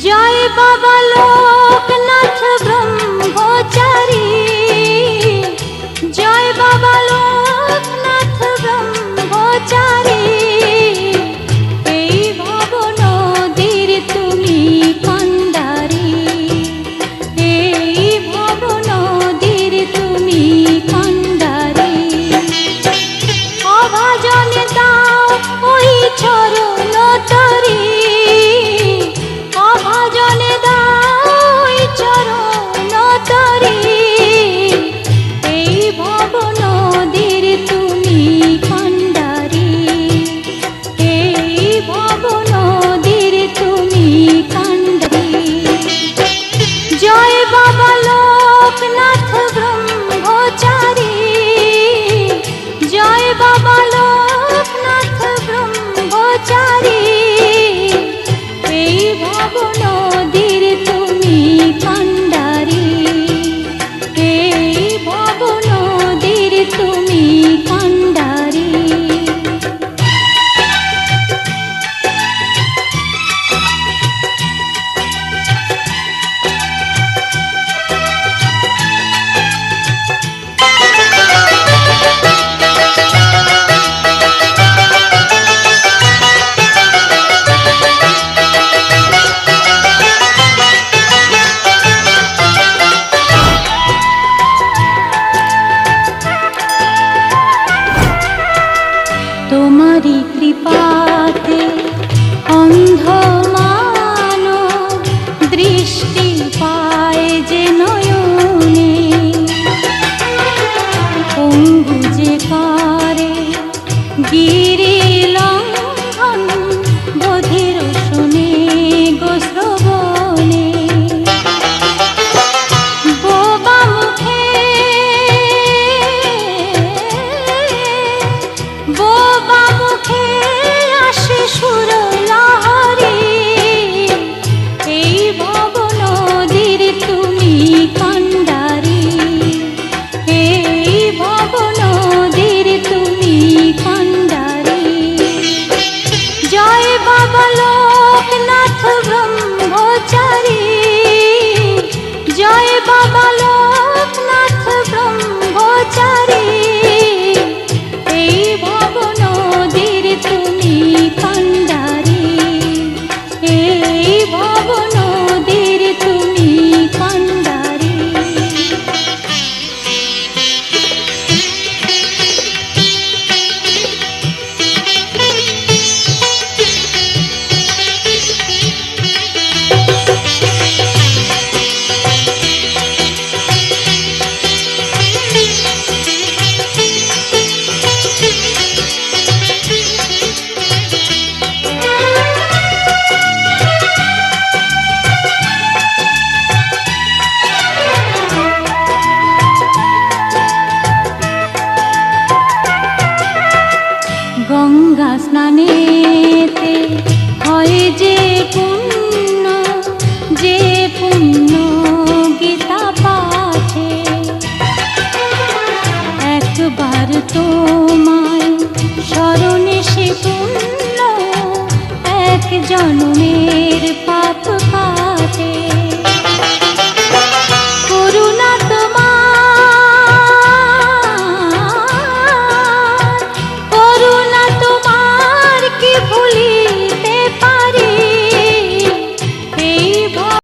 জয় বাবা লোকনাথ ব্রহ্মচারী। জয় বাবা লোকনাথ ব্রহ্মচারী। এই ভব নদীর তুমি কান্দারি এই ভব নদীর তুমি কান্দারি অভাজনে দাও ওই চরণ कृपा তোমায় স্মরণে সে পুণ্য এক জন্মের পাপ